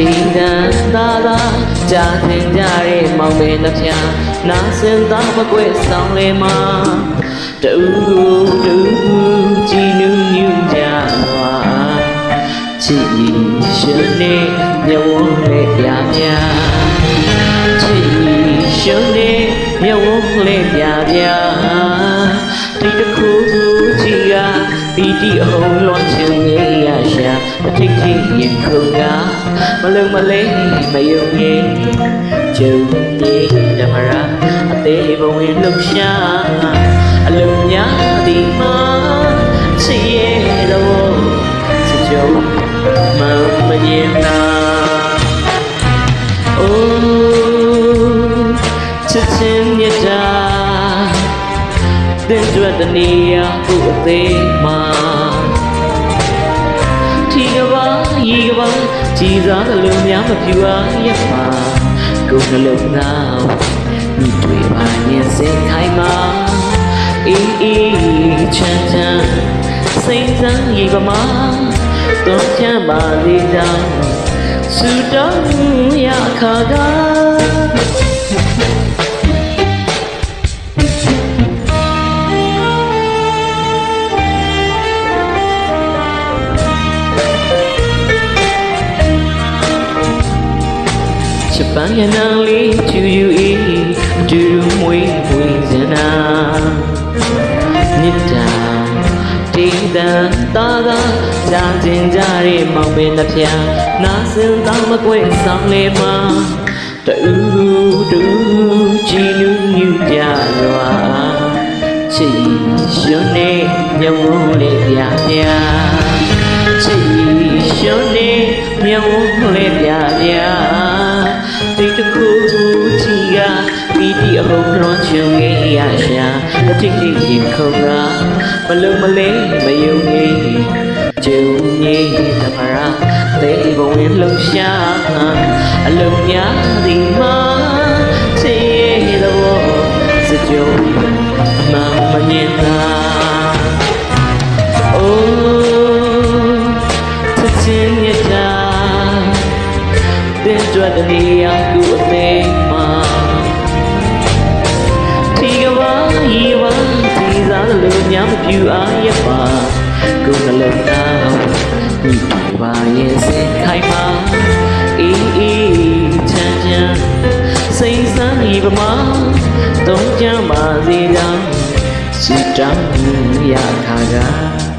ဒီတန်သာသာကြာသင်ကြတဲ့မောင်မဲနှဖျားနာစင်သားမကွဲဆောင်လေမှာတူတူကြည်နူးညူးကြသွားချစ်ရှင်နေမြဝလေးပြပြချစ်ရှင်နေမြဝလေးပြပြ ပီတိအဟုံးလွန်ချင်နေရရှာအထိတ်ထိရင်ခုံကမလုံမလေးမယုံငယ်ကျုံနေဓမ္မရာအသေးဘဝင်လှုပ်ရှားအလုံးများဒီမှာချစ်ရဲ့တော့စကြုံမမမြင်နာအိုးချစ်ချင်းမြတ်တာတဲ့အတွက်တနေရာ ရီကပါကြည်စားသလိုများမပြူအားရပါကိုယ်နှလုံးသားမိတွေ့ပါရင်စင်ခိုင်းမှာအေးအေးချမ်းချမ်းစိတ်ဆန်းရီပါမှာတော့ချမ်းပါလေကြောင်းစူတောင်းရခါကား ချစ်ပန်းရနံလေးချူယူဤအတူတူမွေးမွေးစနာမြစ်တာတိမ်တန်တာသာကြာကျင်ကြတဲ့မောင်ပင်တစ်ပြားနာစင်သားမကွဲဆောင်လေမှာတူတူကြည်နူးညူကြစွာချစ်ရှင်နေမြဝလေးပြပြချစ်ရှင်နေမြ အဟုတ်လွန်ချွန်ငယ်ရရှာတတိတိရင်ခုံကမလုံမလေးမယုံငယ်ကျုံငယ်သမရာသေဘဝင်လှရှာအလုံးများဒီမှာချေတော်စကြုံမမမြင်သာအိုးချစ်ချင်းရတာတဲ့ကြွတဲ့နေရာကိုအသေး ပြူအားရပါကိုယ်ကလေးသားဒီပါရဲ့စင်ခိုင်မှာအေးအေးချမ်းချမ်းစိတ်ဆန်းဤပမာတုံးကြပါစေကြောင်းစီတောင်းရခါက